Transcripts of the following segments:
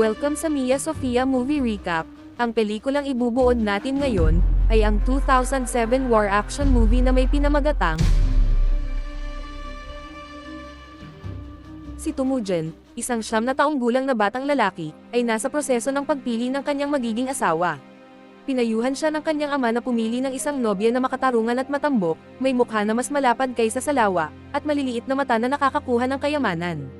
Welcome sa Mia Sofia Movie Recap. Ang pelikulang ibubuod natin ngayon ay ang 2007 war action movie na may pinamagatang Si Tumujen, isang siyam na taong gulang na batang lalaki, ay nasa proseso ng pagpili ng kanyang magiging asawa. Pinayuhan siya ng kanyang ama na pumili ng isang nobya na makatarungan at matambok, may mukha na mas malapad kaysa sa lawa, at maliliit na mata na nakakakuha ng kayamanan.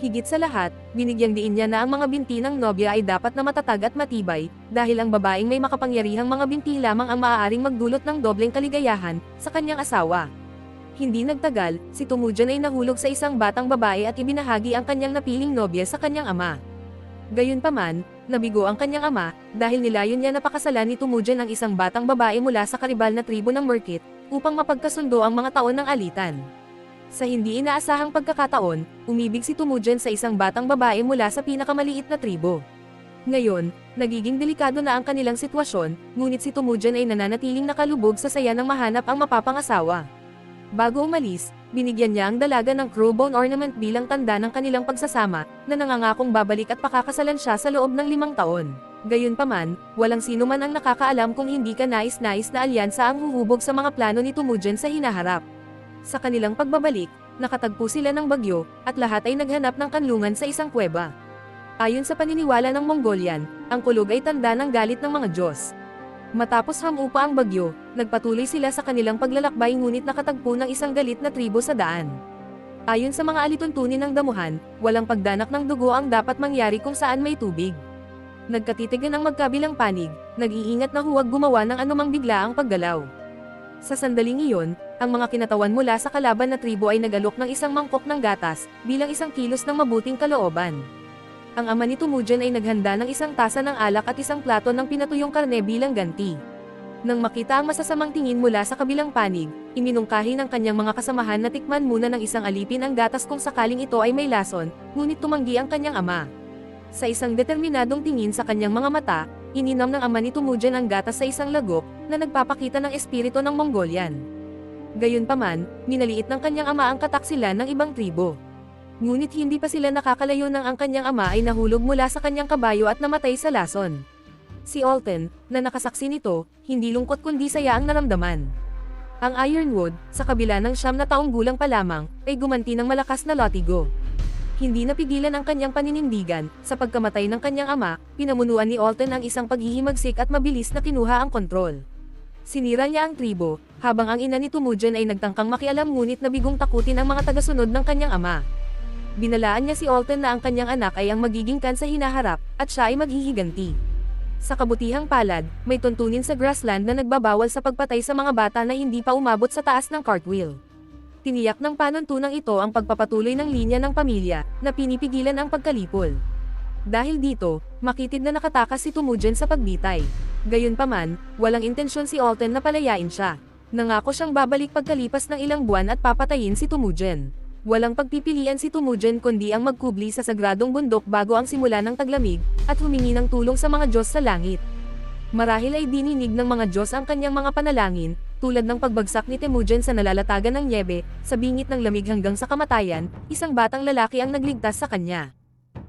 Higit sa lahat, binigyang diin niya na ang mga binti ng nobya ay dapat na matatag at matibay, dahil ang babaeng may makapangyarihang mga binti lamang ang maaaring magdulot ng dobleng kaligayahan sa kanyang asawa. Hindi nagtagal, si Tumujan ay nahulog sa isang batang babae at ibinahagi ang kanyang napiling nobya sa kanyang ama. Gayunpaman, nabigo ang kanyang ama, dahil nilayon niya na pakasalan ni Tumujan ang isang batang babae mula sa karibal na tribo ng Merkit, upang mapagkasundo ang mga taon ng alitan. Sa hindi inaasahang pagkakataon, umibig si Tumujan sa isang batang babae mula sa pinakamaliit na tribo. Ngayon, nagiging delikado na ang kanilang sitwasyon, ngunit si Tumujan ay nananatiling nakalubog sa saya ng mahanap ang mapapangasawa. Bago umalis, binigyan niya ang dalaga ng crowbone ornament bilang tanda ng kanilang pagsasama, na nangangakong babalik at pakakasalan siya sa loob ng limang taon. Gayunpaman, walang sino man ang nakakaalam kung hindi ka nais-nais na alyansa ang huhubog sa mga plano ni Tumujan sa hinaharap. Sa kanilang pagbabalik, nakatagpo sila ng bagyo, at lahat ay naghanap ng kanlungan sa isang kuweba. Ayon sa paniniwala ng Mongolian, ang kulog ay tanda ng galit ng mga Diyos. Matapos hamupa ang bagyo, nagpatuloy sila sa kanilang paglalakbay ngunit nakatagpo ng isang galit na tribo sa daan. Ayon sa mga alituntunin ng damuhan, walang pagdanak ng dugo ang dapat mangyari kung saan may tubig. Nagkatitigan ang magkabilang panig, nag-iingat na huwag gumawa ng anumang biglaang paggalaw. Sa sandaling iyon, ang mga kinatawan mula sa kalaban na tribo ay nagalok ng isang mangkok ng gatas, bilang isang kilos ng mabuting kalooban. Ang ama ni Tumujan ay naghanda ng isang tasa ng alak at isang plato ng pinatuyong karne bilang ganti. Nang makita ang masasamang tingin mula sa kabilang panig, iminungkahi ng kanyang mga kasamahan na tikman muna ng isang alipin ang gatas kung sakaling ito ay may lason, ngunit tumanggi ang kanyang ama. Sa isang determinadong tingin sa kanyang mga mata, ininom ng ama ni Tumujan ang gatas sa isang lagok, na nagpapakita ng espiritu ng Mongolian. Gayunpaman, minaliit ng kanyang ama ang kataksilan ng ibang tribo. Ngunit hindi pa sila nakakalayo nang ang kanyang ama ay nahulog mula sa kanyang kabayo at namatay sa lason. Si Alton, na nakasaksi nito, hindi lungkot kundi saya ang naramdaman. Ang Ironwood, sa kabila ng siyam na taong gulang pa lamang, ay gumanti ng malakas na lotigo. Hindi napigilan ang kanyang paninindigan, sa pagkamatay ng kanyang ama, pinamunuan ni Alton ang isang paghihimagsik at mabilis na kinuha ang kontrol. Sinira niya ang tribo, habang ang ina ni Tumujan ay nagtangkang makialam ngunit nabigong takutin ang mga tagasunod ng kanyang ama. Binalaan niya si Alton na ang kanyang anak ay ang magiging kan sa hinaharap, at siya ay maghihiganti. Sa kabutihang palad, may tuntunin sa grassland na nagbabawal sa pagpatay sa mga bata na hindi pa umabot sa taas ng cartwheel. Tiniyak ng panuntunang ito ang pagpapatuloy ng linya ng pamilya, na pinipigilan ang pagkalipol. Dahil dito, makitid na nakatakas si Tumujan sa pagbitay. Gayunpaman, walang intensyon si Alton na palayain siya. Nangako siyang babalik pagkalipas ng ilang buwan at papatayin si Tumujan. Walang pagpipilian si Tumujan kundi ang magkubli sa sagradong bundok bago ang simula ng taglamig, at humingi ng tulong sa mga Diyos sa langit. Marahil ay dininig ng mga Diyos ang kanyang mga panalangin, tulad ng pagbagsak ni Temujin sa nalalatagan ng nyebe, sa bingit ng lamig hanggang sa kamatayan, isang batang lalaki ang nagligtas sa kanya.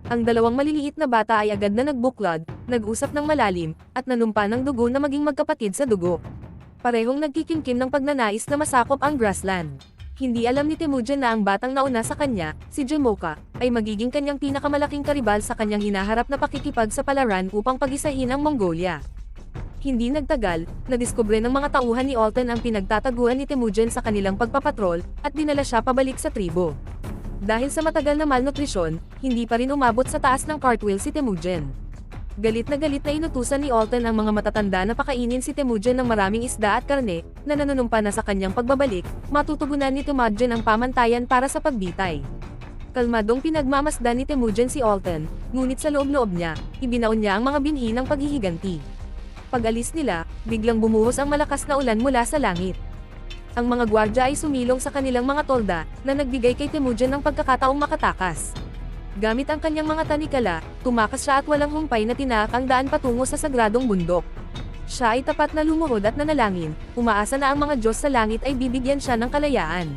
Ang dalawang maliliit na bata ay agad na nagbuklod, nag-usap ng malalim, at nanumpa ng dugo na maging magkapatid sa dugo. Parehong nagkikimkim ng pagnanais na masakop ang grassland. Hindi alam ni Temujin na ang batang nauna sa kanya, si Jumoka, ay magiging kanyang pinakamalaking karibal sa kanyang hinaharap na pakikipag sa palaran upang pagisahin ang Mongolia. Hindi nagtagal, nadiskubre ng mga tauhan ni Alton ang pinagtataguan ni Temujin sa kanilang pagpapatrol, at dinala siya pabalik sa tribo. Dahil sa matagal na malnutrisyon, hindi pa rin umabot sa taas ng cartwheel si Temujin. Galit na galit na inutusan ni Alton ang mga matatanda na pakainin si Temujin ng maraming isda at karne, na nanunumpa na sa kanyang pagbabalik, matutugunan ni Temujin ang pamantayan para sa pagbitay. Kalmadong pinagmamasdan ni Temujin si Alton, ngunit sa loob-loob niya, ibinaon niya ang mga binhi ng paghihiganti. Pag-alis nila, biglang bumuhos ang malakas na ulan mula sa langit. Ang mga gwardya ay sumilong sa kanilang mga tolda, na nagbigay kay Temujin ng pagkakataong makatakas. Gamit ang kanyang mga tanikala, tumakas siya at walang humpay na tinaak ang daan patungo sa sagradong bundok. Siya ay tapat na lumuhod at nanalangin, umaasa na ang mga Diyos sa langit ay bibigyan siya ng kalayaan.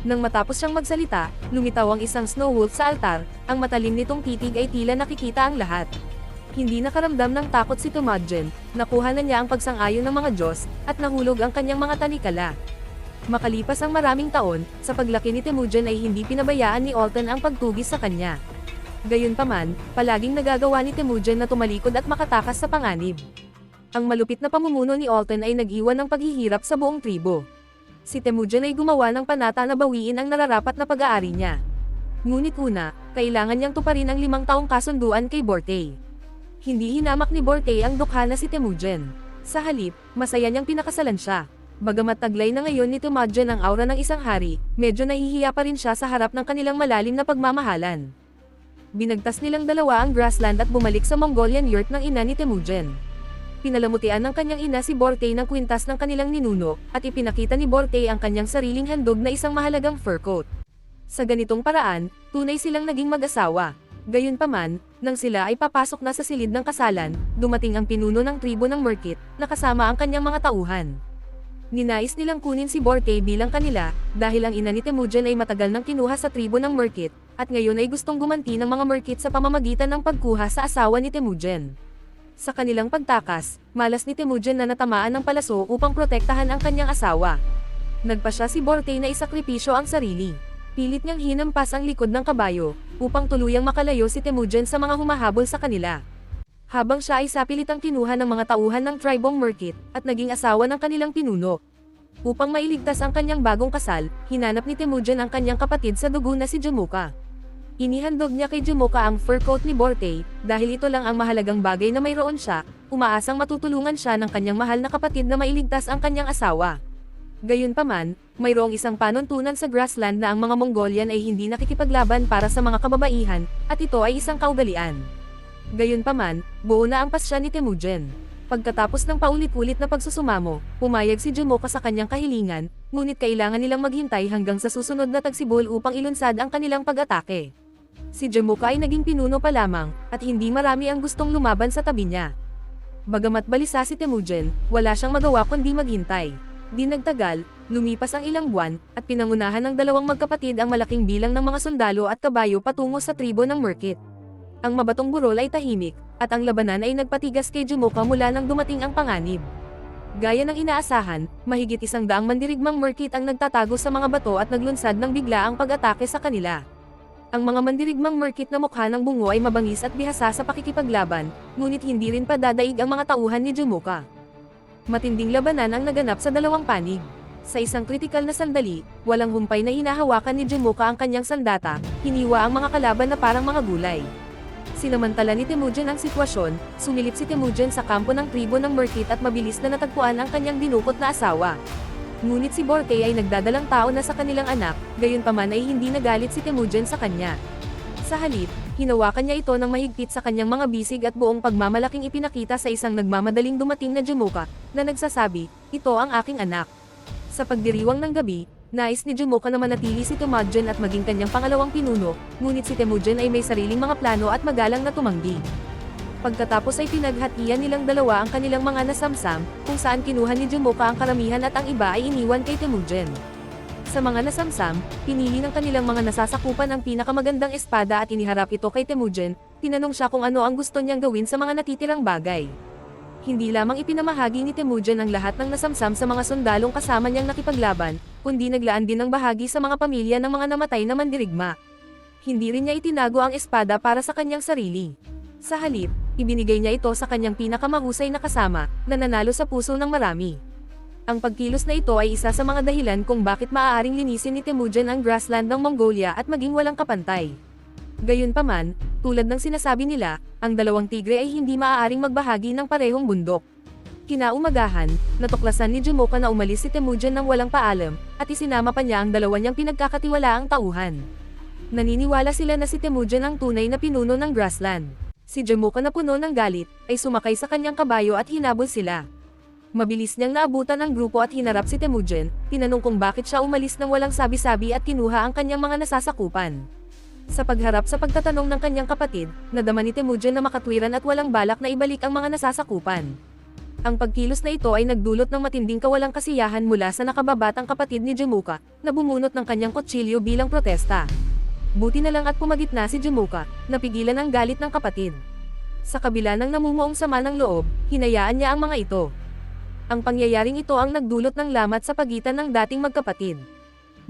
Nang matapos siyang magsalita, lumitaw ang isang snow wolf sa altar, ang matalim nitong titig ay tila nakikita ang lahat. Hindi nakaramdam ng takot si Tumodjen, nakuha na niya ang pagsang-ayon ng mga Diyos, at nahulog ang kanyang mga tanikala. Makalipas ang maraming taon, sa paglaki ni Temujin ay hindi pinabayaan ni Alton ang pagtugis sa kanya. Gayunpaman, palaging nagagawa ni Temujin na tumalikod at makatakas sa panganib. Ang malupit na pamumuno ni Alton ay nag-iwan ng paghihirap sa buong tribo. Si Temujin ay gumawa ng panata na bawiin ang nararapat na pag-aari niya. Ngunit una, kailangan niyang tuparin ang limang taong kasunduan kay Borte. Hindi hinamak ni Borte ang dukha na si Temujin. Sa halip, masaya niyang pinakasalan siya. Bagamat taglay na ngayon ni Temujin ang aura ng isang hari, medyo nahihiya pa rin siya sa harap ng kanilang malalim na pagmamahalan. Binagtas nilang dalawa ang grassland at bumalik sa Mongolian yurt ng ina ni Temujin. Pinalamutian ng kanyang ina si Borte ng kwintas ng kanilang ninuno, at ipinakita ni Borte ang kanyang sariling handog na isang mahalagang fur coat. Sa ganitong paraan, tunay silang naging mag-asawa. Gayunpaman, nang sila ay papasok na sa silid ng kasalan, dumating ang pinuno ng tribo ng Merkit, na kasama ang kanyang mga tauhan. Ninais nilang kunin si Borte bilang kanila, dahil ang ina ni Temujin ay matagal nang kinuha sa tribo ng Merkit, at ngayon ay gustong gumanti ng mga Merkit sa pamamagitan ng pagkuha sa asawa ni Temujin. Sa kanilang pagtakas, malas ni Temujin na natamaan ng palaso upang protektahan ang kanyang asawa. Nagpa siya si Borte na isakripisyo ang sarili. Pilit niyang hinampas ang likod ng kabayo, upang tuluyang makalayo si Temujin sa mga humahabol sa kanila. Habang siya ay sapilitang kinuha ng mga tauhan ng tribong Merkit, at naging asawa ng kanilang pinuno. Upang mailigtas ang kanyang bagong kasal, hinanap ni Temujin ang kanyang kapatid sa dugo na si Jamuka. Inihandog niya kay Jamuka ang fur coat ni Borte, dahil ito lang ang mahalagang bagay na mayroon siya, umaasang matutulungan siya ng kanyang mahal na kapatid na mailigtas ang kanyang asawa. Gayunpaman, mayroong isang panuntunan sa grassland na ang mga Mongolian ay hindi nakikipaglaban para sa mga kababaihan, at ito ay isang kaugalian. Gayunpaman, buo na ang pasya ni Temujin. Pagkatapos ng paulit-ulit na pagsusumamo, pumayag si Jumoka sa kanyang kahilingan, ngunit kailangan nilang maghintay hanggang sa susunod na tagsibol upang ilunsad ang kanilang pag-atake. Si Jamuka ay naging pinuno pa lamang, at hindi marami ang gustong lumaban sa tabi niya. Bagamat balisa si Temujin, wala siyang magawa kundi maghintay. Di nagtagal, lumipas ang ilang buwan, at pinangunahan ng dalawang magkapatid ang malaking bilang ng mga sundalo at kabayo patungo sa tribo ng Merkit. Ang mabatong burol ay tahimik, at ang labanan ay nagpatigas kay Jumoka mula nang dumating ang panganib. Gaya ng inaasahan, mahigit isang daang mandirigmang Merkit ang nagtatago sa mga bato at naglunsad ng bigla ang pag-atake sa kanila. Ang mga mandirigmang Merkit na mukha ng bungo ay mabangis at bihasa sa pakikipaglaban, ngunit hindi rin pa dadaig ang mga tauhan ni Jumoka. Matinding labanan ang naganap sa dalawang panig. Sa isang kritikal na sandali, walang humpay na hinahawakan ni Jamuka ang kanyang sandata, hiniwa ang mga kalaban na parang mga gulay. Sinamantala ni Temujin ang sitwasyon, sumilip si Temujin sa kampo ng tribo ng Merkit at mabilis na natagpuan ang kanyang dinukot na asawa. Ngunit si Borte ay nagdadalang tao na sa kanilang anak, gayunpaman ay hindi nagalit si Temujin sa kanya. Sa halip, hinawakan niya ito ng mahigpit sa kanyang mga bisig at buong pagmamalaking ipinakita sa isang nagmamadaling dumating na Jamuka, na nagsasabi, ito ang aking anak. Sa pagdiriwang ng gabi, nais ni Jamuka na manatili si Temujin at maging kanyang pangalawang pinuno, ngunit si Temujin ay may sariling mga plano at magalang na tumanggi. Pagkatapos ay pinaghatian nilang dalawa ang kanilang mga nasamsam, kung saan kinuha ni Jamuka ang karamihan at ang iba ay iniwan kay Temujin. Sa mga nasamsam, pinili ng kanilang mga nasasakupan ang pinakamagandang espada at iniharap ito kay Temujin, tinanong siya kung ano ang gusto niyang gawin sa mga natitirang bagay. Hindi lamang ipinamahagi ni Temujin ang lahat ng nasamsam sa mga sundalong kasama niyang nakipaglaban, kundi naglaan din ng bahagi sa mga pamilya ng mga namatay na mandirigma. Hindi rin niya itinago ang espada para sa kanyang sarili. Sa halip, ibinigay niya ito sa kanyang pinakamahusay na kasama, na nanalo sa puso ng marami. Ang pagkilos na ito ay isa sa mga dahilan kung bakit maaaring linisin ni Temujin ang grassland ng Mongolia at maging walang kapantay. Gayunpaman, tulad ng sinasabi nila, ang dalawang tigre ay hindi maaaring magbahagi ng parehong bundok. Kinaumagahan, natuklasan ni Jumoka na umalis si Temujin ng walang paalam, at isinama pa niya ang dalawa niyang pinagkakatiwalaang tauhan. Naniniwala sila na si Temujin ang tunay na pinuno ng grassland. Si Jamuka na puno ng galit, ay sumakay sa kanyang kabayo at hinabol sila. Mabilis niyang naabutan ang grupo at hinarap si Temujin, tinanong kung bakit siya umalis ng walang sabi-sabi at kinuha ang kanyang mga nasasakupan. Sa pagharap sa pagtatanong ng kanyang kapatid, nadama ni Temujin na makatwiran at walang balak na ibalik ang mga nasasakupan. Ang pagkilos na ito ay nagdulot ng matinding kawalang kasiyahan mula sa nakababatang kapatid ni Jamuka, na bumunot ng kanyang kutsilyo bilang protesta. Buti na lang at pumagitna si Jamuka, napigilan ang galit ng kapatid. Sa kabila ng namumuong sama ng loob, hinayaan niya ang mga ito. Ang pangyayaring ito ang nagdulot ng lamat sa pagitan ng dating magkapatid.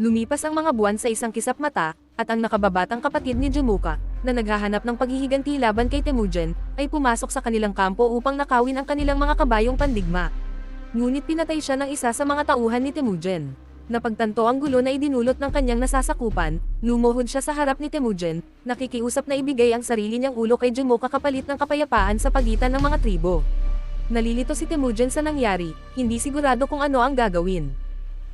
Lumipas ang mga buwan sa isang kisap mata, at ang nakababatang kapatid ni Jamuka, na naghahanap ng paghihiganti laban kay Temujin, ay pumasok sa kanilang kampo upang nakawin ang kanilang mga kabayong pandigma. Ngunit pinatay siya ng isa sa mga tauhan ni Temujin. Napagtanto ang gulo na idinulot ng kanyang nasasakupan, lumuhod siya sa harap ni Temujin, nakikiusap na ibigay ang sarili niyang ulo kay Jamuka kapalit ng kapayapaan sa pagitan ng mga tribo. Nalilito si Temujin sa nangyari, hindi sigurado kung ano ang gagawin.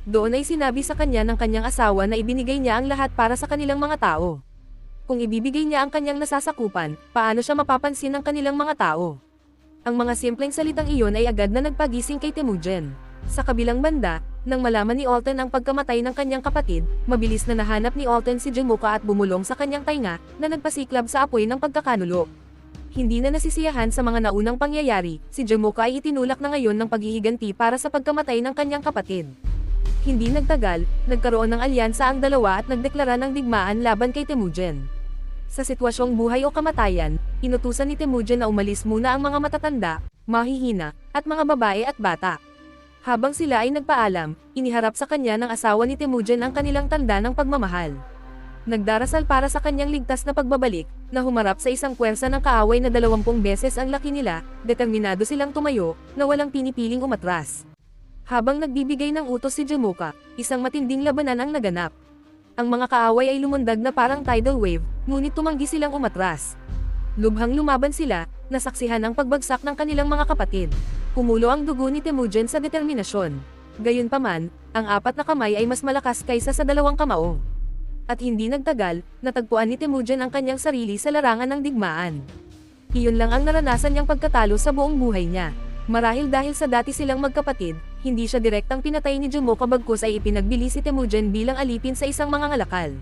Doon ay sinabi sa kanya ng kanyang asawa na ibinigay niya ang lahat para sa kanilang mga tao. Kung ibibigay niya ang kanyang nasasakupan, paano siya mapapansin ng kanilang mga tao? Ang mga simpleng salitang iyon ay agad na nagpagising kay Temujin. Sa kabilang banda, nang malaman ni Alton ang pagkamatay ng kanyang kapatid, mabilis na nahanap ni Alton si Jamuka at bumulong sa kanyang tainga, na nagpasiklab sa apoy ng pagkakanulo. Hindi na nasisiyahan sa mga naunang pangyayari, si Jamuka ay itinulak na ngayon ng paghihiganti para sa pagkamatay ng kanyang kapatid. Hindi nagtagal, nagkaroon ng alyansa ang dalawa at nagdeklara ng digmaan laban kay Temujin. Sa sitwasyong buhay o kamatayan, inutusan ni Temujin na umalis muna ang mga matatanda, mahihina, at mga babae at bata. Habang sila ay nagpaalam, iniharap sa kanya ng asawa ni Temujin ang kanilang tanda ng pagmamahal. Nagdarasal para sa kanyang ligtas na pagbabalik, na humarap sa isang puwersa ng kaaway na dalawampung beses ang laki nila, determinado silang tumayo, na walang pinipiling umatras. Habang nagbibigay ng utos si Jamuka, isang matinding labanan ang naganap. Ang mga kaaway ay lumundag na parang tidal wave, ngunit tumanggi silang umatras. Lubhang lumaban sila, nasaksihan ang pagbagsak ng kanilang mga kapatid. Kumulo ang dugo ni Temujin sa determinasyon. Gayunpaman, ang apat na kamay ay mas malakas kaysa sa dalawang kamao. At hindi nagtagal, natagpuan ni Temujin ang kanyang sarili sa larangan ng digmaan. Iyon lang ang naranasan niyang pagkatalo sa buong buhay niya. Marahil dahil sa dati silang magkapatid, hindi siya direktang pinatay ni Jumoka bagkus ay ipinagbili si Temujin bilang alipin sa isang mga ngalakal.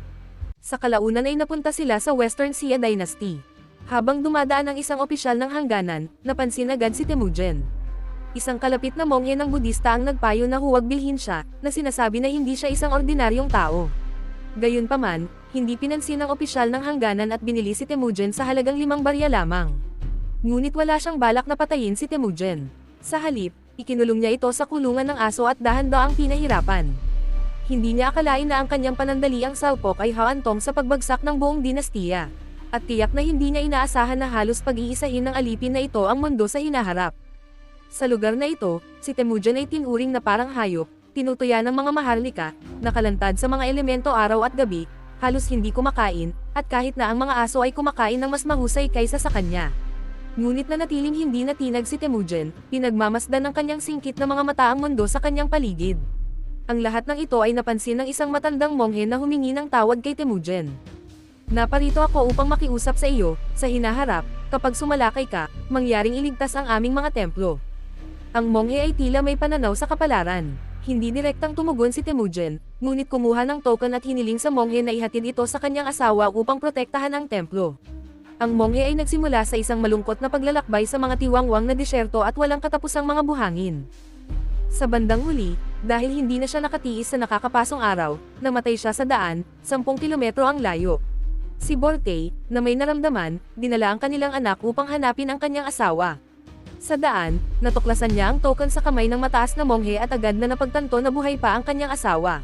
Sa kalaunan ay napunta sila sa Western Xia Dynasty. Habang dumadaan ang isang opisyal ng hangganan, napansin agad si Temujin. Isang kalapit na monghe ng Budista ang nagpayo na huwag bilhin siya, na sinasabi na hindi siya isang ordinaryong tao. Gayunpaman, hindi pinansin ng opisyal ng hangganan at binili si Temujin sa halagang limang barya lamang. Ngunit wala siyang balak na patayin si Temujin. Sa halip, ikinulong niya ito sa kulungan ng aso at dahan-daang pinahirapan. Hindi niya akalain na ang kanyang panandaliang salpok ay haantong sa pagbagsak ng buong dinastiya. At tiyak na hindi niya inaasahan na halos pag-iisahin ng alipin na ito ang mundo sa hinaharap. Sa lugar na ito, si Temujin ay tinuring na parang hayop, tinutuya ng mga maharlika, nakalantad sa mga elemento araw at gabi, halos hindi kumakain, at kahit na ang mga aso ay kumakain ng mas mahusay kaysa sa kanya. Ngunit na natiling hindi natinag si Temujin, pinagmamasdan ng kanyang singkit na mga mata ang mundo sa kanyang paligid. Ang lahat ng ito ay napansin ng isang matandang monghe na humingi ng tawad kay Temujin. Naparito ako upang makiusap sa iyo, sa hinaharap, kapag sumalakay ka, mangyaring iligtas ang aming mga templo. Ang monghe ay tila may pananaw sa kapalaran. Hindi direktang tumugon si Temujin, ngunit kumuha ng token at hiniling sa monghe na ihatid ito sa kanyang asawa upang protektahan ang templo. Ang monghe ay nagsimula sa isang malungkot na paglalakbay sa mga tiwangwang na disyerto at walang katapusang mga buhangin. Sa bandang huli, dahil hindi na siya nakatiis sa nakakapasong araw, namatay siya sa daan, 10 kilometro ang layo. Si Borte, na may naramdaman, dinala ang kanilang anak upang hanapin ang kanyang asawa. Sa daan, natuklasan niya ang token sa kamay ng mataas na monghe at agad na napagtanto na buhay pa ang kanyang asawa.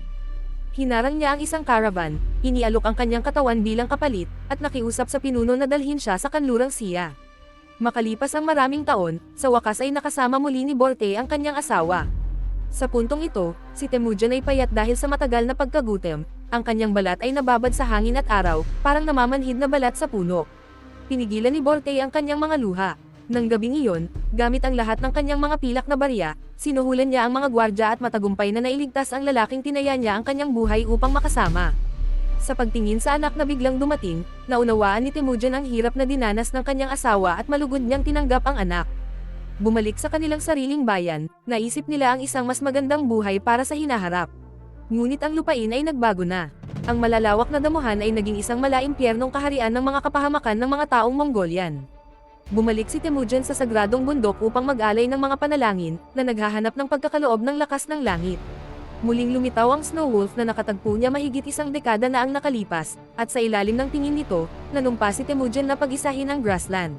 Hinarang niya ang isang caravan, inialok ang kanyang katawan bilang kapalit, at nakiusap sa pinuno na dalhin siya sa kanlurang siya. Makalipas ang maraming taon, sa wakas ay nakasama muli ni Borte ang kanyang asawa. Sa puntong ito, si Temujin ay payat dahil sa matagal na pagkagutom, ang kanyang balat ay nababad sa hangin at araw, parang namamanhid na balat sa puno. Pinigilan ni Borte ang kanyang mga luha. Nang gabing iyon, gamit ang lahat ng kanyang mga pilak na barya, sinuhulan niya ang mga gwardya at matagumpay na nailigtas ang lalaking tinaya niya ang kanyang buhay upang makasama. Sa pagtingin sa anak na biglang dumating, naunawaan ni Temujin ang hirap na dinanas ng kanyang asawa at malugod niyang tinanggap ang anak. Bumalik sa kanilang sariling bayan, naisip nila ang isang mas magandang buhay para sa hinaharap. Ngunit ang lupain ay nagbago na. Ang malalawak na damuhan ay naging isang malaimpyernong kaharian ng mga kapahamakan ng mga taong Mongolian. Bumalik si Temujin sa sagradong bundok upang mag-alay ng mga panalangin, na naghahanap ng pagkakaloob ng lakas ng langit. Muling lumitaw ang Snow Wolf na nakatagpo niya mahigit isang dekada na ang nakalipas, at sa ilalim ng tingin nito, nanumpa si Temujin na pag-isahin ang grassland.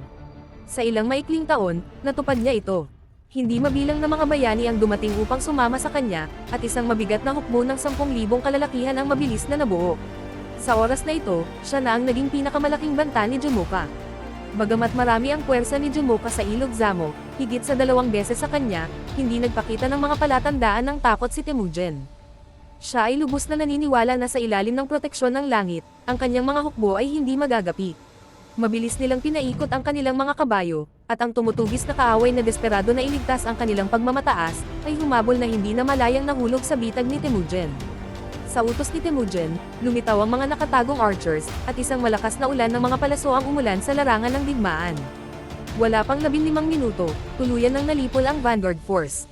Sa ilang maikling taon, natupad niya ito. Hindi mabilang na mga bayani ang dumating upang sumama sa kanya, at isang mabigat na hukbo ng 10,000 kalalakihan ang mabilis na nabuo. Sa oras na ito, siya na ang naging pinakamalaking banta ni Jamuka. Bagamat marami ang puwersa ni Jamuka sa ilog Zamo, higit sa dalawang beses sa kanya, hindi nagpakita ng mga palatandaan ng takot si Temujin. Siya ay lubos na naniniwala na sa ilalim ng proteksyon ng langit, ang kanyang mga hukbo ay hindi magagapi. Mabilis nilang pinaikot ang kanilang mga kabayo, at ang tumutugis na kaaway na desperado na iligtas ang kanilang pagmamataas, ay humabol na hindi na malayang nahulog sa bitag ni Temujin. Sa utos ni Temujin, lumitaw ang mga nakatagong archers, at isang malakas na ulan ng mga palaso ang umulan sa larangan ng digmaan. Wala pang 15 minuto, tuluyan nang nalipol ang Vanguard Force.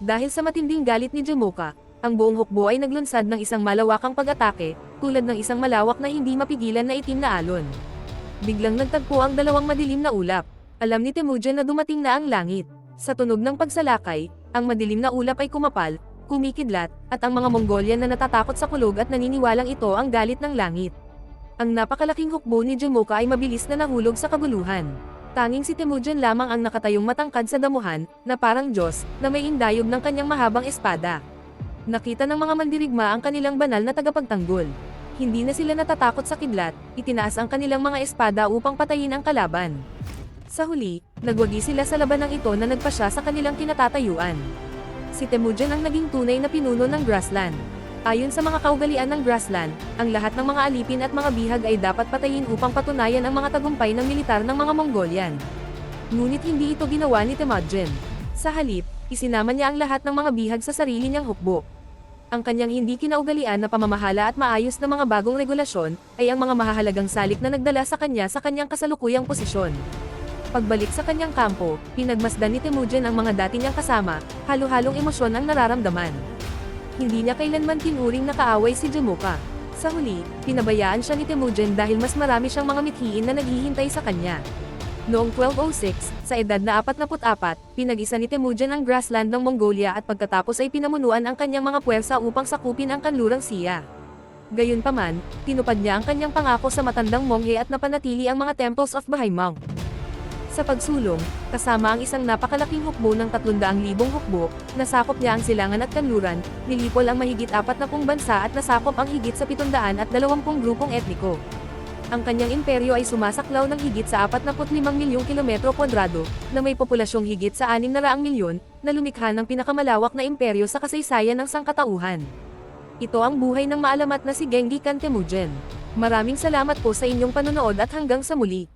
Dahil sa matinding galit ni Jamuka, ang buong hukbo ay naglunsad ng isang malawakang pag-atake, tulad ng isang malawak na hindi mapigilan na itim na alon. Biglang nagtagpo ang dalawang madilim na ulap. Alam ni Temujin na dumating na ang langit. Sa tunog ng pagsalakay, ang madilim na ulap ay kumapal, kumikidlat, at ang mga Mongolian na natatakot sa kulog at naniniwalang ito ang galit ng langit. Ang napakalaking hukbo ni Jamuka ay mabilis na nahulog sa kaguluhan. Tanging si Temujin lamang ang nakatayong matangkad sa damuhan, na parang Diyos, na may indayog ng kanyang mahabang espada. Nakita ng mga mandirigma ang kanilang banal na tagapagtanggol. Hindi na sila natatakot sa kidlat, itinaas ang kanilang mga espada upang patayin ang kalaban. Sa huli, nagwagi sila sa labanang ito na nagpasya sa kanilang kinatatayuan. Si Temujin ang naging tunay na pinuno ng grassland. Ayon sa mga kaugalian ng grassland, ang lahat ng mga alipin at mga bihag ay dapat patayin upang patunayan ang mga tagumpay ng militar ng mga Mongolian. Ngunit hindi ito ginawa ni Temujin. Sa halip, isinama niya ang lahat ng mga bihag sa sarili niyang hukbo. Ang kanyang hindi kinaugalian na pamamahala at maayos na mga bagong regulasyon, ay ang mga mahahalagang salik na nagdala sa kanya sa kanyang kasalukuyang posisyon. Pagbalik sa kanyang kampo, pinagmasdan ni Temujin ang mga dati niyang kasama, halo-halong emosyon ang nararamdaman. Hindi niya kailanman tinuring na kaaway si Jamuka. Sa huli, pinabayaan siya ni Temujin dahil mas marami siyang mga mithiin na naghihintay sa kanya. Noong 1206, sa edad na 44, pinag-isa ni Temujin ang grassland ng Mongolia at pagkatapos ay pinamunuan ang kanyang mga puwersa upang sakupin ang kanlurang siya. Gayunpaman, tinupad niya ang kanyang pangako sa matandang monghe at napanatili ang mga temples of Bahaimang. Sa pagsulong, kasama ang isang napakalaking hukbo ng 300,000 hukbo, nasakop niya ang silangan at kanluran, nilipol ang mahigit apat na pung bansa at nasakop ang higit sa 720 grupong etniko. Ang kanyang imperyo ay sumasaklaw ng higit sa 45 milyong kilometro kwadrado, na may populasyong higit sa 600 milyon, na lumikha ng pinakamalawak na imperyo sa kasaysayan ng sangkatauhan. Ito ang buhay ng maalamat na si Genghis Khan Temujin. Maraming salamat po sa inyong panonood at hanggang sa muli.